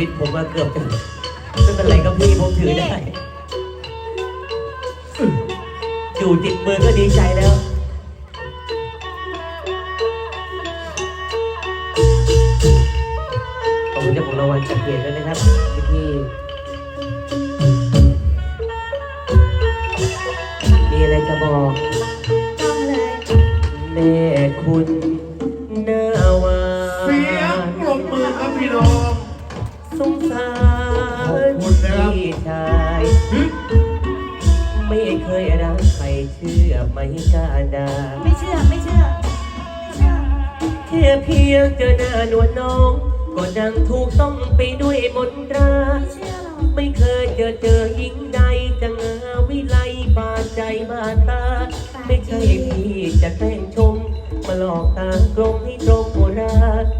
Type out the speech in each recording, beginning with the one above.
วิตผมมาเกือบจะไม่เป็นไรครับพี่ผมถือได้ อยู่ติดมือก็ดีใจแล้ว ขอบคุณเจ้าของรางวัลจากเกียรติด้วยนะครับพี่มีอะไรจะบอกต้องเลยแม่คุณ สงสารขอบคุณนะครับพี่ชายไม่เคยรักใครเชื่อไม่กล้าด่าไม่เชื่อไม่เชื่อไม่เชื่อแค่เพียงเจอหน้านวลน้อง ก็ดังถูกต้องไปด้วยมนตราไม่เชื่อหรอกไม่เคยเจอเจอหญิงใดจะงาวิไลบาดใจบาดตา ไม่ใช่พี่จะแกล้งชม มาหลอกตากลมให้ตรงโบราณเ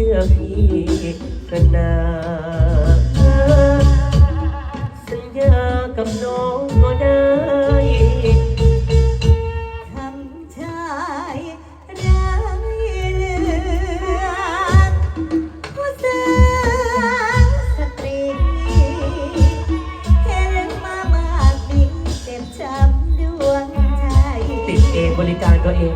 ชื่อพี่กันนาสัญญากับน้องก็ได้คำชายร้ายเลือนผู้สร้าวสตรีเห็นมามากมีเจ็บช้ำดวงใจ ติดเองบริการตัวเอง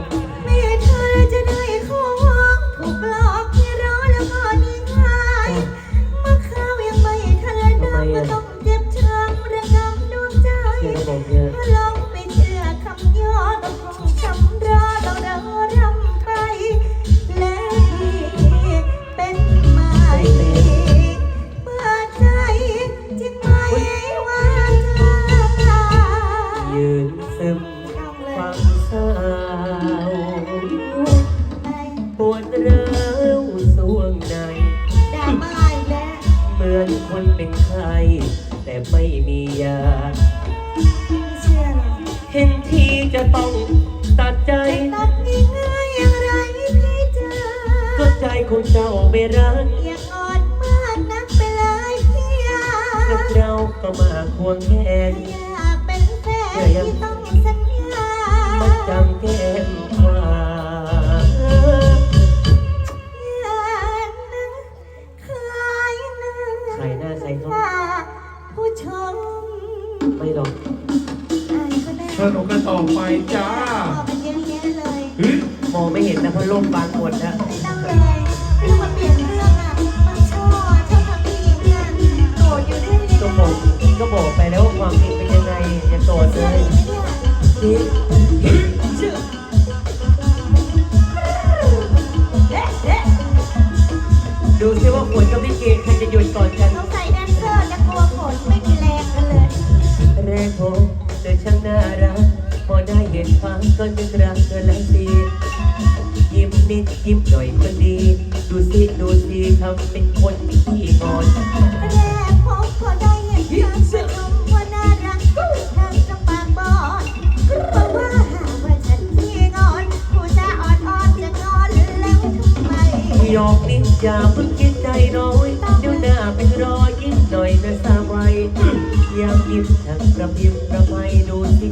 มือนคนเป็นไข้แต่ไม่มียา ไม่เชื่อหรอกเห็นทีจะต้องตัดใจ ตัดง่ายๆอย่างไรพี่เจอก็ใจของเจ้าไม่รักอย่าอ่อนมากนักไปเลยพี่ยากับเราก็มาควงแขนอยากเป็นแฟนที่ต้องสัญญามัดจำแก้ จ้าบอกกันเยอะแยะเลยเฮ้ยมองไม่เห็นนะเพราะโลกบางหมดนะไม่ต้องเลย ไม่ต้องมาเปลี่ยนเรื่องอะมันชอบชอบทำผู้หญิงอะโกรธอยู่ได้เลยก็บอกก็บอกไปแล้วว่าความจริงเป็นยังไงอย่าโกรธเลเชื่อยอีกไหมเนี่ อได้เห็นฟ้าก็นึกรักเธอแล้วสิยิ้มนิดยิ้มหน่อยก็ดี ดูสิดูสิทำเป็นคนที่งอนแรกพบพอได้เห็นเธอชมว่าน่ารักเธอก็ปากบอดเพราะว่าหากว่าฉันที่งอนผู้จะอ่อนอ่อนๆจะงอนแล้วทำไมหยอกนิดอย่าเพิ่งคิดใจน้อยเดี๋ยวหน้าเป็นรอยยิ้มหน่อยนะสาวไว้อยากยิ้มทั้งกระพริบกระไมดูที่